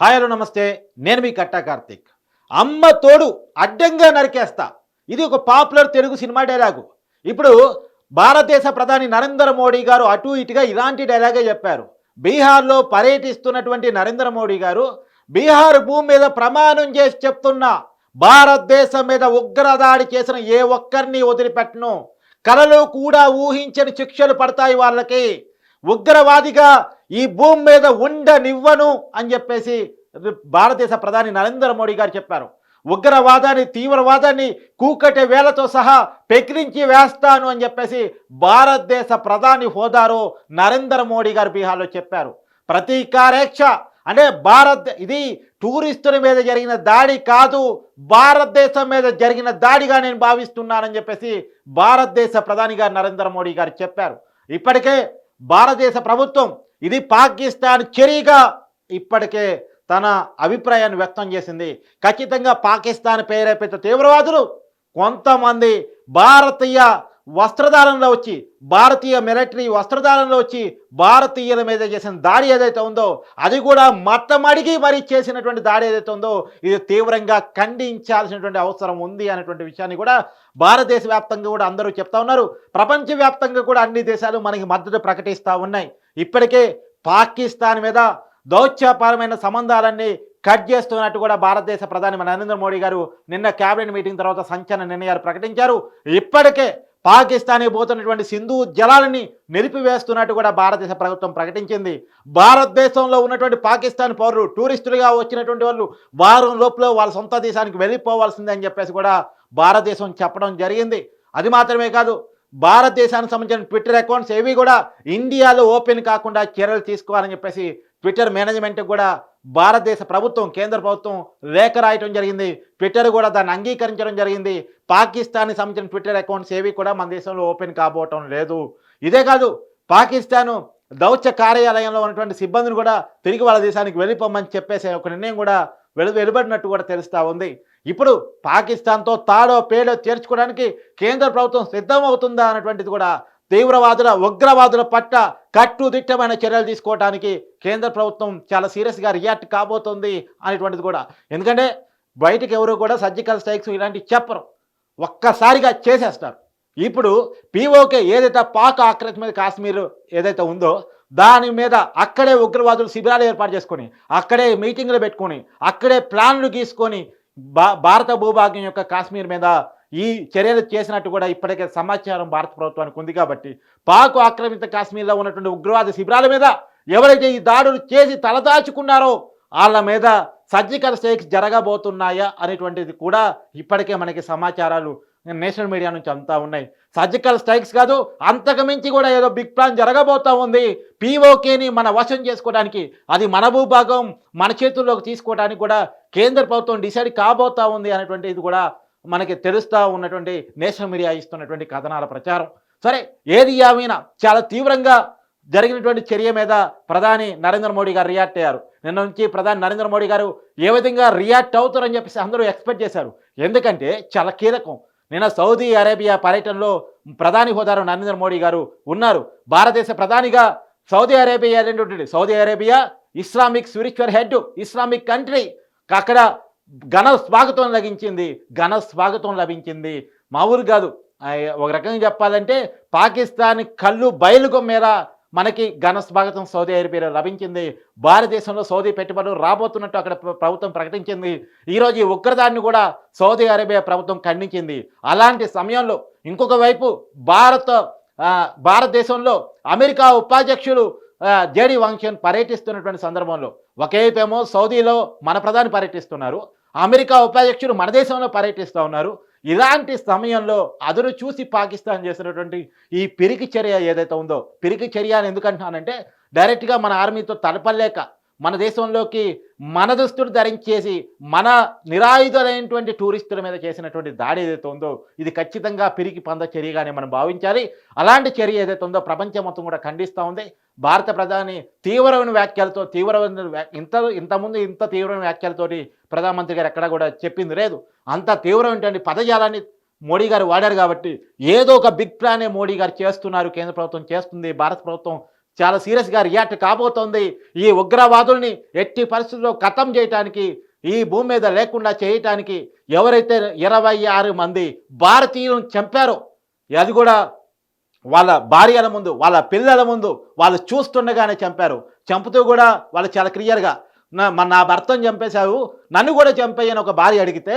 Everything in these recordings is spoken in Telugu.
హాయ్ హలో నమస్తే. నేను మీ కట్టా కార్తీక్. అమ్మ తోడు అడ్డంగా నరికేస్తా. ఇది ఒక పాపులర్ తెలుగు సినిమా డైలాగు. ఇప్పుడు భారతదేశ ప్రధాని నరేంద్ర మోడీ గారు అటు ఇటుగా ఇలాంటి డైలాగే చెప్పారు. బీహార్లో పర్యటిస్తున్నటువంటి నరేంద్ర మోడీ గారు బీహార్ భూమి మీద ప్రమాణం చేసి చెప్తున్నా భారతదేశం మీద ఉగ్రదాడి చేసిన ఏ ఒక్కరిని వదిలిపెట్టను. కలలో కూడా ఊహించని శిక్షలు పడతాయి వాళ్ళకి. ఉగ్రవాదిగా ఈ భూమి మీద ఉండనివ్వను అని చెప్పేసి భారతదేశ ప్రధాని నరేంద్ర మోడీ గారు చెప్పారు. ఉగ్రవాదాన్ని తీవ్రవాదాన్ని కూకటి వేలతో సహా పెకిరించి వేస్తాను అని చెప్పేసి భారతదేశ ప్రధాని హోదాలో నరేంద్ర మోడీ గారు బీహార్లో చెప్పారు. ప్రతీకారేక్ష అంటే భారత్ ఇది టూరిస్టుల మీద జరిగిన దాడి కాదు భారతదేశం మీద జరిగిన దాడిగా నేను భావిస్తున్నానని చెప్పేసి భారతదేశ ప్రధాని గారు నరేంద్ర మోడీ గారు చెప్పారు. ఇప్పటికే భారతదేశ ప్రభుత్వం ఇది పాకిస్తాన్ చర్యగా ఇప్పటికే తన అభిప్రాయాన్ని వ్యక్తం చేసింది. ఖచ్చితంగా పాకిస్తాన్ ప్రేరేపిత తీవ్రవాదులు కొంతమంది భారతీయ వస్త్రధారణలో వచ్చి భారతీయ మిలిటరీ వస్త్రధారణలో వచ్చి భారతీయుల మీద చేసిన దాడి ఏదైతే ఉందో అది కూడా మట్టమడిగి మరి చేసినటువంటి దాడి ఏదైతే ఉందో ఇది తీవ్రంగా ఖండించాల్సినటువంటి అవసరం ఉంది అనేటువంటి విషయాన్ని కూడా భారతదేశ వ్యాప్తంగా కూడా అందరూ చెప్తా ఉన్నారు. ప్రపంచవ్యాప్తంగా కూడా అన్ని దేశాలు మనకి మద్దతు ప్రకటిస్తూ ఉన్నాయి. ఇప్పటికే పాకిస్తాన్ మీద దౌత్యపరమైన సంబంధాలన్నీ కట్ చేస్తున్నట్టు కూడా భారతదేశ ప్రధాని నరేంద్ర మోడీ గారు నిన్న కేబినెట్ మీటింగ్ తర్వాత సంచలన నిర్ణయాలు ప్రకటించారు. ఇప్పటికే పాకిస్తానీ పోతున్నటువంటి సింధు జలాలని నిలిపివేస్తున్నట్టు కూడా భారతదేశ ప్రభుత్వం ప్రకటించింది. భారతదేశంలో ఉన్నటువంటి పాకిస్తాన్ పౌరులు టూరిస్టులుగా వచ్చినటువంటి వాళ్ళు వారం లోపల వాళ్ళ సొంత దేశానికి వెళ్ళిపోవాల్సిందే అని చెప్పేసి కూడా భారతదేశం చెప్పడం జరిగింది. అది మాత్రమే కాదు భారతదేశానికి సంబంధించిన ట్విట్టర్ అకౌంట్స్ ఏవి కూడా ఇండియాలో ఓపెన్ కాకుండా చర్యలు తీసుకోవాలని చెప్పేసి ట్విట్టర్ మేనేజ్మెంట్ కూడా భారతదేశ ప్రభుత్వం కేంద్ర ప్రభుత్వం లేఖ రాయటం జరిగింది. ట్విట్టర్ కూడా దాన్ని అంగీకరించడం జరిగింది. పాకిస్తాన్కి సంబంధించిన ట్విట్టర్ అకౌంట్స్ ఏవి కూడా మన దేశంలో ఓపెన్ కాబోవటం లేదు. ఇదే కాదు పాకిస్తాను దౌత్య కార్యాలయంలో ఉన్నటువంటి సిబ్బందిని కూడా తిరిగి వాళ్ళ దేశానికి వెళ్ళిపోమని చెప్పేసి ఒక నిర్ణయం కూడా వెలు వెలుబడినట్టు కూడా తెలుస్తూ ఉంది. ఇప్పుడు పాకిస్తాన్తో తాడో పేడో చేర్చుకోవడానికి కేంద్ర ప్రభుత్వం సిద్ధమవుతుందా అన్నటువంటిది కూడా తీవ్రవాదుల ఉగ్రవాదుల పట్ల కట్టుదిట్టమైన చర్యలు తీసుకోవడానికి కేంద్ర ప్రభుత్వం చాలా సీరియస్గా రియాక్ట్ కాబోతుంది అనేటువంటిది కూడా. ఎందుకంటే బయటకు ఎవరు కూడా సర్జికల్ స్ట్రైక్స్ ఇలాంటివి చెప్పరు. ఒక్కసారిగా చేసేస్తారు. ఇప్పుడు పీఓకే ఏదైతే పాక్ ఆక్రమిత కాశ్మీర్ ఏదైతే ఉందో దాని మీద అక్కడే ఉగ్రవాదులు శిబిరాలు ఏర్పాటు చేసుకొని అక్కడే మీటింగ్లు పెట్టుకొని అక్కడే ప్లాన్లు గీసుకొని భా భారత భూభాగం యొక్క కాశ్మీర్ మీద ఈ చర్యలు చేసినట్టు కూడా ఇప్పటికే సమాచారం భారత ప్రభుత్వానికి ఉంది కాబట్టి పాక్ ఆక్రమిత కాశ్మీర్లో ఉన్నటువంటి ఉగ్రవాద శిబిరాల మీద ఎవరైతే ఈ దాడులు చేసి తలదాచుకున్నారో వాళ్ళ మీద సర్జికల్ స్ట్రైక్స్ జరగబోతున్నాయా అనేటువంటిది కూడా ఇప్పటికే మనకి సమాచారాలు నేషనల్ మీడియా నుంచి అంతా ఉన్నాయి. సర్జికల్ స్ట్రైక్స్ కాదు అంతకు మించి కూడా ఏదో బిగ్ ప్లాన్ జరగబోతా ఉంది. పీఓకేని మన వశం చేసుకోవడానికి అది మన భూభాగం మన చేతుల్లోకి తీసుకోవడానికి కూడా కేంద్ర ప్రభుత్వం డిసైడ్ కాబోతా ఉంది అనేటువంటి ఇది కూడా మనకి తెలుస్తూ ఉన్నటువంటి నేషనల్ మీడియా ఇస్తున్నటువంటి కథనాల ప్రచారం. సరే ఏది ఏమైనా చాలా తీవ్రంగా జరిగినటువంటి చర్య మీద ప్రధాని నరేంద్ర మోడీ గారు రియాక్ట్ అయ్యారు. నిన్న నుంచి ప్రధాని నరేంద్ర మోడీ గారు ఏ విధంగా రియాక్ట్ అవుతారని చెప్పేసి అందరూ ఎక్స్పెక్ట్ చేశారు. ఎందుకంటే చాలా కీలకం. నిన్న సౌదీ అరేబియా పర్యటనలో ప్రధాని హోదాలో నరేంద్ర మోడీ గారు ఉన్నారు. భారతదేశ ప్రధానిగా Saudi Arabia Saudi Arabia Islamic spiritual head Islamic country అక్కడ ఘన స్వాగతం లభించింది ఘన స్వాగతం లభించింది. మా ఊరు కాదు. ఒక రకంగా చెప్పాలంటే పాకిస్తాన్ కళ్ళు బయలుగొమ్మేలా మనకి ఘన స్వాగతం సౌదీ అరేబియా లభించింది. భారతదేశంలో సౌదీ పెట్టుబడులు రాబోతున్నట్టు అక్కడ ప్రభుత్వం ప్రకటించింది. ఈరోజు ఈ కూడా సౌదీ అరేబియా ప్రభుత్వం ఖండించింది. అలాంటి సమయంలో ఇంకొక వైపు భారత భారతదేశంలో అమెరికా ఉపాధ్యక్షులు జేడీ జేడి వాంగ్షన్ పర్యటిస్తున్నటువంటి సందర్భంలో ఒకేపేమో సౌదీలో మన ప్రధాని పర్యటిస్తున్నారు. అమెరికా ఉపాధ్యక్షుడు మన దేశంలో పర్యటిస్తూ ఉన్నారు. ఇలాంటి సమయంలో అదును చూసి పాకిస్తాన్ చేసినటువంటి ఈ పిరికి చర్య ఏదైతే ఉందో పిరికి చర్య అని ఎందుకంటున్నానంటే డైరెక్ట్గా మన ఆర్మీతో తలపలేక మన దేశంలోకి మన దుస్తులు ధరించేసి మన నిరాయుధులైనటువంటి టూరిస్టుల మీద చేసినటువంటి దాడి ఏదైతే ఉందో ఇది ఖచ్చితంగా పిరికి పంద చర్యగానే మనం భావించాలి. అలాంటి చర్య ఏదైతే ఉందో ప్రపంచం మొత్తం కూడా ఖండిస్తూ ఉంది. భారత ప్రధాని తీవ్రమైన వ్యాఖ్యలతో తీవ్రమైన ఇంత ఇంతకుముందు ఇంత తీవ్రమైన వ్యాఖ్యలతోటి ప్రధానమంత్రి గారు ఎక్కడ కూడా చెప్పింది లేదు. అంత తీవ్రమైనటువంటి పదజాలాన్ని మోడీ గారు వాడారు కాబట్టి ఏదో ఒక బిగ్ ప్లానే మోడీ గారు చేస్తున్నారు కేంద్ర ప్రభుత్వం చేస్తుంది భారత ప్రభుత్వం చాలా సీరియస్గా రియాక్ట్ కాబోతోంది. ఈ ఉగ్రవాదుల్ని ఎట్టి పరిస్థితుల్లో ఖతం చేయటానికి ఈ భూమి మీద లేకుండా చేయటానికి ఎవరైతే ఇరవై ఆరు మంది భారతీయులను చంపారో అది కూడా వాళ్ళ భార్యల ముందు వాళ్ళ పిల్లల ముందు వాళ్ళు చూస్తుండగానే చంపారు. చంపుతూ కూడా వాళ్ళు చాలా క్లియర్గా నా మన నా భర్తను చంపేశావు నన్ను కూడా చంపేయని ఒక భార్య అడిగితే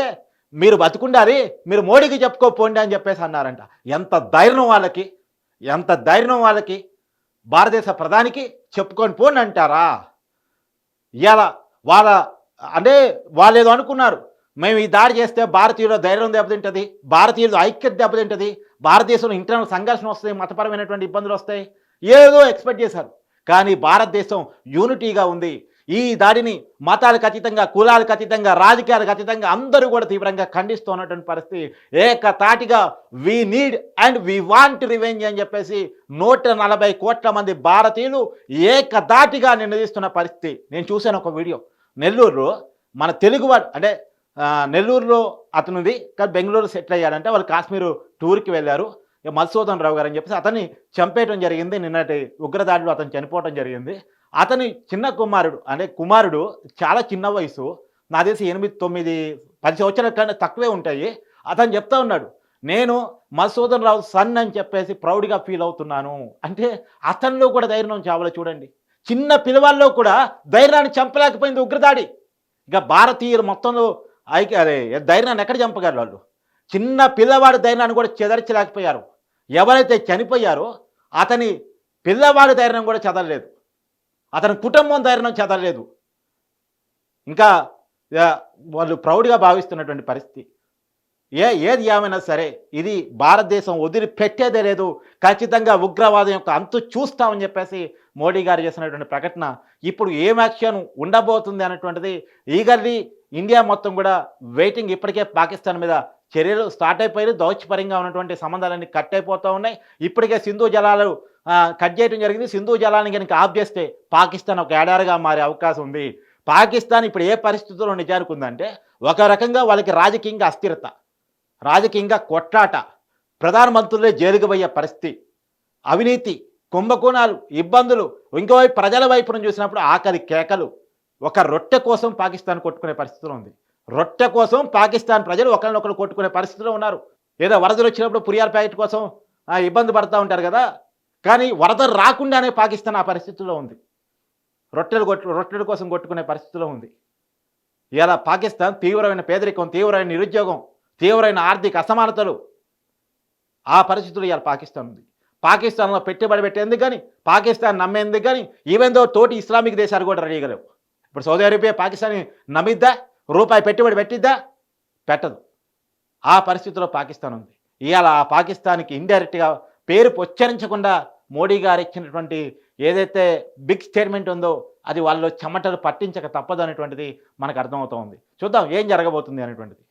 మీరు బతుకుండాలి మీరు మోడీకి చెప్పుకోపోండి అని చెప్పేసి అన్నారంట. ఎంత ధైర్యం వాళ్ళకి ఎంత ధైర్యం వాళ్ళకి భారతదేశ ప్రధానికి చెప్పుకొని పోండి అంటారా? ఇలా వాళ్ళ అంటే వాళ్ళు ఏదో అనుకున్నారు మేము ఈ దాడి చేస్తే భారతీయుల ధైర్యం దెబ్బతింటుంది భారతీయుల ఐక్యత దెబ్బతింటుంది భారతదేశంలో ఇంటర్నల్ సంఘర్షణ వస్తాయి మతపరమైనటువంటి ఇబ్బందులు వస్తాయి. ఏదో ఎక్స్పెక్ట్ చేశారు. కానీ భారతదేశం యూనిటీగా ఉంది. ఈ దాడిని మతాలకు అతీతంగా కులాలకు అతీతంగా రాజకీయాలకు అతీతంగా అందరూ కూడా తీవ్రంగా ఖండిస్తున్నటువంటి పరిస్థితి. ఏకతాటిగా we need and we want revenge అని చెప్పేసి నూట నలభై కోట్ల మంది భారతీయులు ఏకదాటిగా నినదిస్తున్న పరిస్థితి. నేను చూశాను ఒక వీడియో. నెల్లూరులో మన తెలుగువాడు అంటే నెల్లూరులో అతనుంది. కానీ బెంగళూరు సెటిల్ అయ్యాడంటే. వాళ్ళు కాశ్మీర్ టూర్కి వెళ్ళారు. ఇక మధుసూదన్ రావు గారు అని చెప్పేసి అతన్ని చంపేయటం జరిగింది. నిన్నటి ఉగ్రదాడిలో అతను చనిపోవటం జరిగింది. అతని చిన్న కుమారుడు అంటే కుమారుడు చాలా చిన్న వయసు. నా తెలిసి ఎనిమిది తొమ్మిది పది సంవత్సరాల కంటే తక్కువే ఉంటాయి. అతను చెప్తా ఉన్నాడు నేను మధుసూదన్ రావు సన్ అని చెప్పేసి ప్రౌడ్గా ఫీల్ అవుతున్నాను. అంటే అతనిలో కూడా ధైర్యం చావలో చూడండి. చిన్న పిల్లవాళ్ళలో కూడా ధైర్యాన్ని చంపలేకపోయింది ఉగ్రదాడి. ఇక భారతీయులు మొత్తంలో ఐక్య అదే ధైర్యాన్ని ఎక్కడ చంపగలరు వాళ్ళు? చిన్న పిల్లవాడి ధైర్యాన్ని కూడా చెదర్చలేకపోయారు. ఎవరైతే చనిపోయారో అతని పిల్లవాడి ధైర్యం కూడా చదవలేదు అతని కుటుంబం ధైర్యం చదవలేదు ఇంకా వాళ్ళు ప్రౌడ్గా భావిస్తున్నటువంటి పరిస్థితి. ఏ ఏది ఏమైనా సరే ఇది భారతదేశం వదిలిపెట్టేదే లేదు. ఖచ్చితంగా ఉగ్రవాదం యొక్క అంతు చూస్తామని చెప్పేసి మోడీ గారు చేసినటువంటి ప్రకటన ఇప్పుడు ఏం యాక్షన్ ఉండబోతుంది అనేటువంటిది ఈగర్లీ ఇండియా మొత్తం కూడా వెయిటింగ్ ఇప్పటికే పాకిస్తాన్ మీద చర్యలు స్టార్ట్ అయిపోయాయి. దౌత్యపరంగా ఉన్నటువంటి సంబంధాలన్నీ కట్ అయిపోతూ ఉన్నాయి. ఇప్పటికే సింధు జలాలు కట్ చేయడం జరిగింది. సింధు జలాన్ని కనుక ఆఫ్ చేస్తే పాకిస్తాన్ ఒక ఏడారిగా మారే అవకాశం ఉంది. పాకిస్తాన్ ఇప్పుడు ఏ పరిస్థితుల్లో నిజానికి ఉందంటే ఒక రకంగా వాళ్ళకి రాజకీయంగా అస్థిరత రాజకీయంగా కొట్లాట ప్రధానమంత్రులే జైలుకు పోయే పరిస్థితి అవినీతి కుంభకోణాలు ఇబ్బందులు ఇంకోవైపు ప్రజల వైపు నుంచి చూసినప్పుడు ఆకలి కేకలు ఒక రొట్టె కోసం పాకిస్తాన్ కొట్టుకునే పరిస్థితిలో ఉంది. రొట్టె కోసం పాకిస్తాన్ ప్రజలు ఒకరినొకరు కొట్టుకునే పరిస్థితిలో ఉన్నారు. ఏదో వరదలు వచ్చినప్పుడు పురియాల ప్యాకెట్ కోసం ఇబ్బంది పడుతూ ఉంటారు కదా. కానీ వరద రాకుండానే పాకిస్తాన్ ఆ పరిస్థితిలో ఉంది. రొట్టెలు కొట్టు రొట్టెల కోసం కొట్టుకునే పరిస్థితిలో ఉంది. ఇలా పాకిస్తాన్ తీవ్రమైన పేదరికం తీవ్రమైన నిరుద్యోగం తీవ్రమైన ఆర్థిక అసమానతలు ఆ పరిస్థితులు ఇవాళ పాకిస్తాన్ ఉంది. పాకిస్తాన్లో పెట్టుబడి పెట్టేందుకు కానీ పాకిస్తాన్ నమ్మేందుకు కానీ ఈవెన్ దో తోటి ఇస్లామిక్ దేశాలు కూడా రెడీగా ఇప్పుడు సౌదీ అరేబియా పాకిస్తాన్ నమ్మిద్దా? రూపాయి పెట్టుబడి పెట్టిద్దా? పెట్టదు. ఆ పరిస్థితిలో పాకిస్తాన్ ఉంది. ఇవాళ ఆ పాకిస్తాన్కి ఇండైరెక్ట్గా పేరు ఉచ్చరించకుండా మోడీ గారు ఇచ్చినటువంటి ఏదైతే బిగ్ స్టేట్మెంట్ ఉందో అది వాళ్ళు చెమటలు పట్టించక తప్పదు అనేటువంటిది మనకు అర్థమవుతోంది. చూద్దాం ఏం జరగబోతుంది అనేటువంటిది.